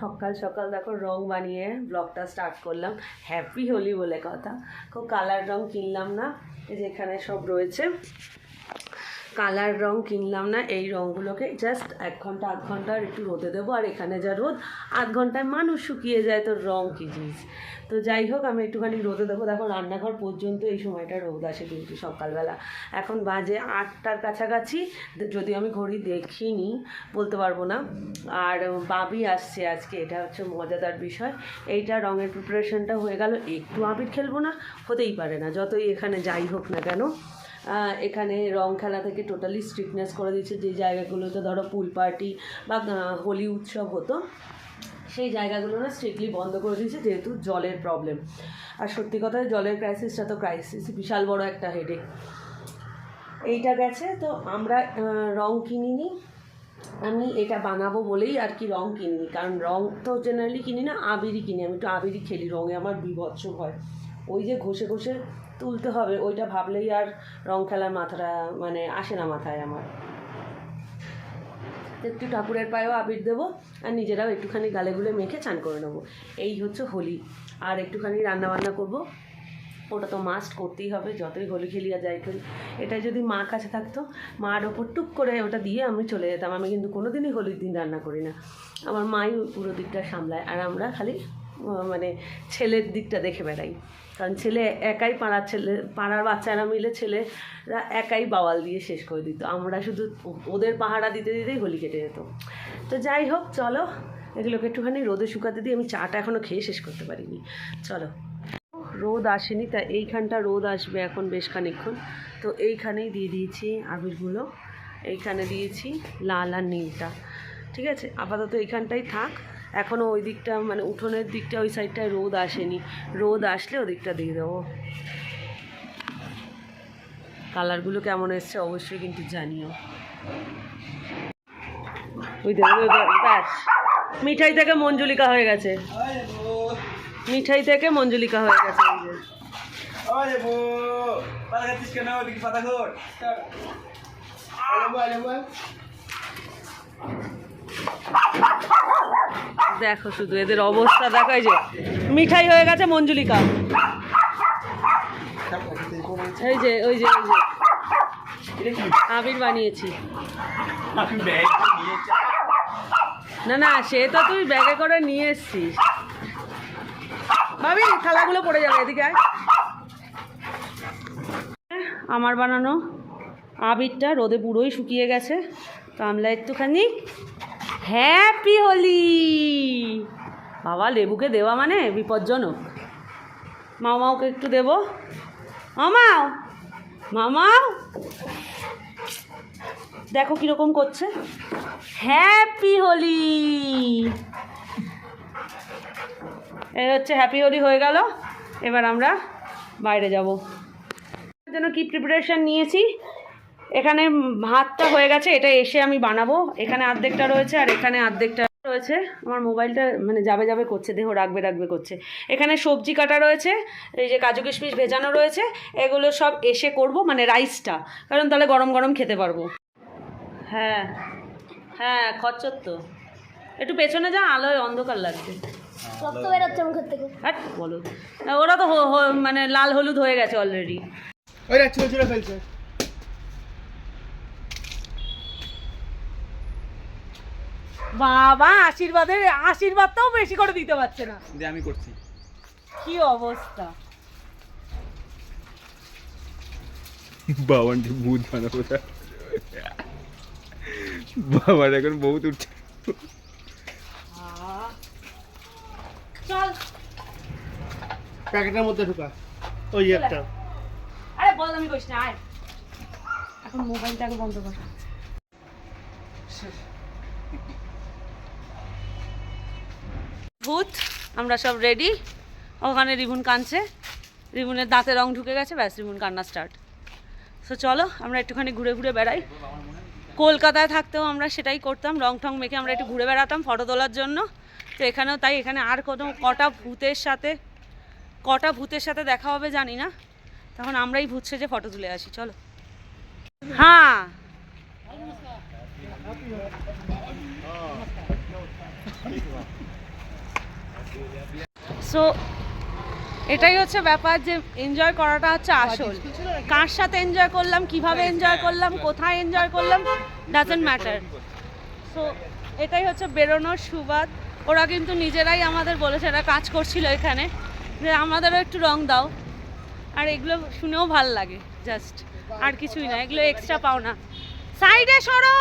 সকাল সকাল দেখো রং বানিয়ে ব্লগটা স্টার্ট করলাম। হ্যাপি হোলি বলে কথা। খুব কালার রং কিনলাম না যেখানে সব রয়েছে। কালার রং কিনলাম না, এই রঙগুলোকে জাস্ট এক ঘণ্টা, আধ ঘণ্টা একটু রোদে দেবো, আর এখানে যা রোদ, আধ ঘন্টায় মানুষ শুকিয়ে যায়, তো রং কী জিনিস? তো যাই হোক, আমি একটুখানি রোদে দেবো। দেখো, রান্নাঘর পর্যন্ত এই সময়টা রোদ আসে কিন্তু সকালবেলা। এখন বাজে আটটার কাছাকাছি। যদি আমি ঘড়ি দেখিনি, বলতে পারব না। আর বাবি আসছে আজকে, এটা হচ্ছে মজাদার বিষয়। এইটা রঙের প্রিপারেশনটা হয়ে গেল। একটু আবির খেলব না, হতেই পারে না। যতই এখানে যাই হোক না কেন এখানে রং খেলা থেকে টোটালি স্ট্রিকনেস করে দিয়েছে। যে জায়গাগুলোতে ধরো পুল পার্টি বা হোলি উৎসব হতো সেই জায়গাগুলো না স্ট্রিক্টলি বন্ধ করে দিয়েছে, যেহেতু জলের প্রবলেম আর সত্যি কথা, জলের ক্রাইসিসটা তো ক্রাইসিস বিশাল বড় একটা হেডেক এইটা গেছে, তো আমরা রং কিনিনি। আমি এটা বানাবো বলেই আর কি রং কিনিনি, কারণ রং তো জেনারেলি কিনি না, আবিরই কিনি। আমি একটু আবিরই খেলি, রঙে আমার বিভৎস হয় ওই যে ঘষে ঘষে তুলতে হবে, ওইটা ভাবলেই আর রং খেলার মাথাটা মানে আসে না মাথায় আমার। একটু ঠাকুরের পায়েও আবির দেবো, আর নিজেরাও একটুখানি গালে গুলে মেখে চান করে নেব। এই হচ্ছে হোলি, আর একটুখানি রান্না বান্না করব। ওটা তো মাস্ট করতেই হবে, যতই হোলি খেলিয়া যাই করি। এটা যদি মা কাছে থাকতো, মার ওপর টুক করে ওটা দিয়ে আমি চলে যেতাম। আমি কিন্তু কোনো দিনই হোলির দিন রান্না করি না। আমার মাই পুরো দিকটা সামলায়, আর আমরা খালি মানে ছেলের দিকটা দেখে বেড়াই। কারণ ছেলে একাই পাড়ার ছেলে, পাড়ার বাচ্চারা মিলে ছেলেরা একাই বাওয়াল দিয়ে শেষ করে দিত। আমরা শুধু ওদের পাহারা দিতে দিতেই হোলি কেটে যেত। তো যাই হোক, চলো। এগুলোকে একটুখানি রোদে শুকাতে দিই আমি চাটা এখনও খেয়ে শেষ করতে পারিনি। চলো। রোদ আসেনি, তা এইখানটা রোদ আসবে এখন বেশ খানিক্ষণ তো এইখানেই দিয়ে দিয়েছি আবিরগুলো এইখানে দিয়েছি লাল আর নীলটা। ঠিক আছে? আপাতত এইখানটাই থাক। এখনও ওই দিকটা মানে উঠোনের দিকটা, ওই সাইডটায় রোদ আসেনি। রোদ আসলে ওদিকটা দিয়ে দেবো। কালারগুলো কেমন এসছে অবশ্যই কিন্তু জানিও। ওই ব্যাস। মিঠাই থেকে মঞ্জুলিকা হয়ে গেছে। মিঠাই থেকে মঞ্জুলিকা হয়ে গেছে দেখো শুধু এদের অবস্থা দেখো, এই যে মিঠাই হয়ে গেছে মঞ্জুলিকা। এই যে, ওই যে ওই যে। আবির বানিয়েছি। না না, সে তো তুই ব্যাগে করে নিয়ে এসছিস। ভাবি, থালাগুলো পড়ে যাবে, এদিকে। আমার বানানো আবিরটা রোদে পুরোই শুকিয়ে গেছে। তো আমরা একটুখানি হ্যাপি হোলি বাবা, লেবুকে দেওয়া মানে বিপজ্জনক। মামাওকে একটু দেবো? মামাও! মামাও! দেখো কীরকম করছে। হ্যাপি হোলি এই হচ্ছে হ্যাপি হোলি হয়ে গেল। এবার আমরা বাইরে যাব। জন্য কি প্রিপারেশন নিয়েছি? এখানে ভাতটা হয়ে গেছে এটা এসে আমি বানাবো। এখানে অর্ধেকটা রয়েছে আর এখানে অর্ধেকটা রয়েছে। আমার মোবাইলটা মানে যাবে যাবে করছে দেহ রাখবে রাখবে করছে। এখানে সবজি কাটা রয়েছে এই যে কাজু কিশমিশ ভেজানো রয়েছে এগুলো সব এসে করব মানে রাইসটা। কারণ তাহলে গরম গরম খেতে পারব। হ্যাঁ হ্যাঁ খচ্চর তো একটু পেছনে যা আলোয় অন্ধকার লাগছে। হ্যাট বলো। ওরা তো হ- হ- মানে লাল হলুদ হয়ে গেছে অলরেডি ওই ফেলছে। বাবা আশীর্বাদের আশীর্বাদটাও বেশি করে দিতে পারছে না। যে আমি করছি। কি অবস্থা? বাবানটি ভূত বানাবো বাবার এখন বহুত উঠছে। চল। প্যাকেটের মধ্যে ঢুকা। ওই একটা। আরে বল আমি কইস না আয়। এখন মোবাইলটাকে বন্ধ কর। ভূত, আমরা সব রেডি ওখানে রিবুন কানছে রিবুনের দাঁতে রং ঢুকে গেছে, ব্যাস রিবুন কান্না স্টার্ট তো চলো, আমরা একটুখানি ঘুরে ঘুরে বেড়াই। কলকাতায় থাকতেও আমরা সেটাই করতাম, রং ঠং মেখে আমরা একটু ঘুরে বেড়াতাম ফটো তোলার জন্য। তো এখানেও তাই, এখানে আর কোনো কটা ভূতের সাথে, কটা ভূতের সাথে দেখা হবে জানি না। তখন আমরাই ভূত সেজে ফটো তুলে আসি, চলো। হ্যাঁ। সো এটাই হচ্ছে ব্যাপার যে এনজয় করাটা হচ্ছে আসল। কার সাথে এনজয় করলাম, কীভাবে এনজয় করলাম, কোথায় এনজয় করলাম ডাজেন্ট ম্যাটার সো এটাই হচ্ছে বেরোনোর সুবাদ। ওরা কিন্তু নিজেরাই আমাদের বলেছে, এরা কাজ করছিল এখানে। যে আমাদেরও একটু রং দাও। আর এগুলো শুনেও ভালো লাগে জাস্ট আর কিছুই না, এগুলো এক্সট্রা পাও না। সাইডে সরো!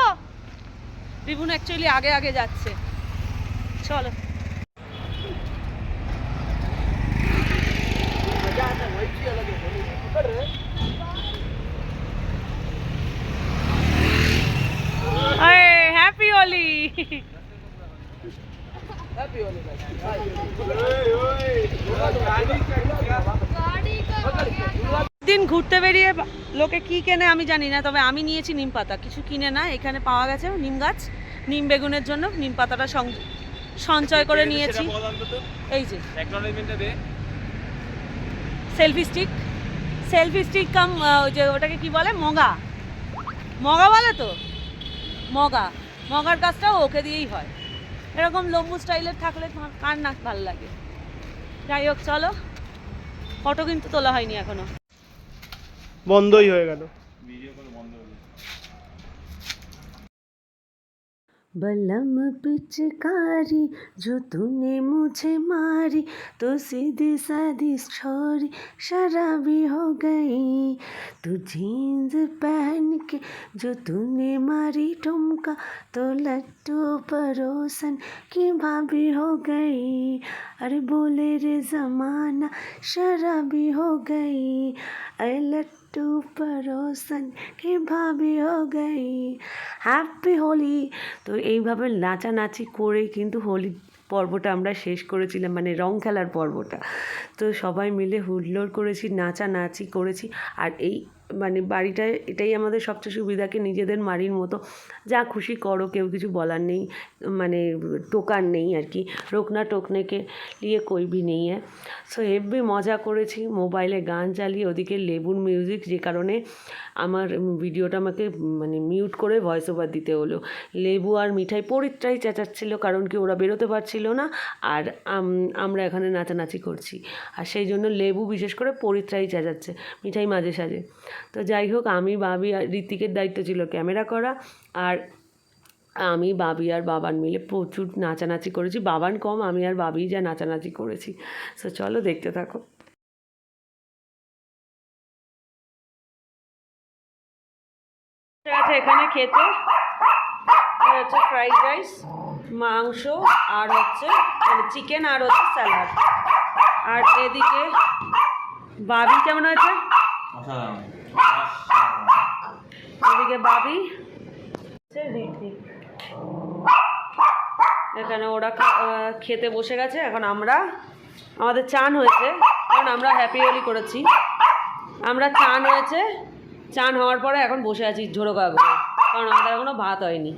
রিবুন অ্যাকচুয়ালি আগে আগে যাচ্ছে। চলো। হ্যাপি হোলি দিন ঘুরতে বেরিয়ে লোকে কি কেনে আমি জানি না তবে আমি নিয়েছি নিম পাতা। কিছু কিনে না এখানে পাওয়া গেছে নিম গাছ নিম বেগুনের জন্য নিম পাতাটা সঞ্চয় করে নিয়েছি। এই যে। Selfie stick. সেলফি স্টিক কাম ওই যে ওটাকে কি বলে? মগা। মগা বলে তো? মগা। মগার কাজটাও ওকে দিয়েই হয়। এরকম লম্বু স্টাইলের থাকলে কার নাক ভালো লাগে? যাই হোক চলো। ফটো কিন্তু তোলা হয়নি এখনও। বন্ধই হয়ে গেল। बलम पिचकारी, जो तूने मुझे मारी तो सीधी साधी छोरी, शराबी हो गई। तू जीन्स पहन के, जो तूने मारी, ठुमका तो लट्टू परोसन की भाभी हो गई। अरे बोले रे जमाना, शराबी हो गई। अरे लट्टू तू পরোসন কে ভাবে ও হ্যাপি হোলি তো এইভাবে নাচানাচি করে কিন্তু হোলি পর্বটা আমরা শেষ করেছিলাম মানে রং খেলার পর্বটা। তো সবাই মিলে হুল্লোড় করেছি, নাচানাচি করেছি। আর এই মানে বাড়িটায় এটাই আমাদের সবচেয়ে সুবিধাকে নিজেদের বাড়ির মতো। যা খুশি করো, কেউ কিছু বলার নেই মানে টোকার নেই আর কি। রোকনা টোকনেকে নিয়ে কইবি নেই সো হেব্বি মজা করেছি, মোবাইলে গান চালিয়ে ওদিকে লেবুর মিউজিক যে কারণে আমার ভিডিওটা আমাকে মানে মিউট করে ভয়েস ওভার দিতে হলো। লেবু আর মিঠাই পরিত্রাই চেঁচাচ্ছিল, কারণ কি ওরা বেরোতে পারছিল না। আর আমরা এখানে নাচানাচি করছি। আর সেই জন্য লেবু বিশেষ করে পরিত্রাই চেঁচাচ্ছে মিঠাই মাঝে সাঝে। তো যাই হোক, আমি, বাবি আর ঋতিকের দায়িত্ব ছিল ক্যামেরা করা আর আমি, বাবি আর বাবান মিলে প্রচুর নাচানাচি করেছি। বাবান কম, আমি আর বাবি যা নাচানাচি করেছি। সো চলো দেখতে থাকো। আছে এখানে খেতে হচ্ছে ফ্রাইড রাইস, মাংস আর হচ্ছে মানে চিকেন আর হচ্ছে স্যালাড। আর এদিকে বাবি কেমন আছে? এদিকে বাবি? এখানে ওরা খেতে বসে গেছে। এখন আমরা আমাদের চান হয়েছে। কারণ আমরা হ্যাপি হোলি করেছি। আমরা চান হয়েছে। চান হওয়ার পরে এখন বসে আছি ঝোড়ো কাগজ কারণ আমাদের এখনও ভাত হয়নি।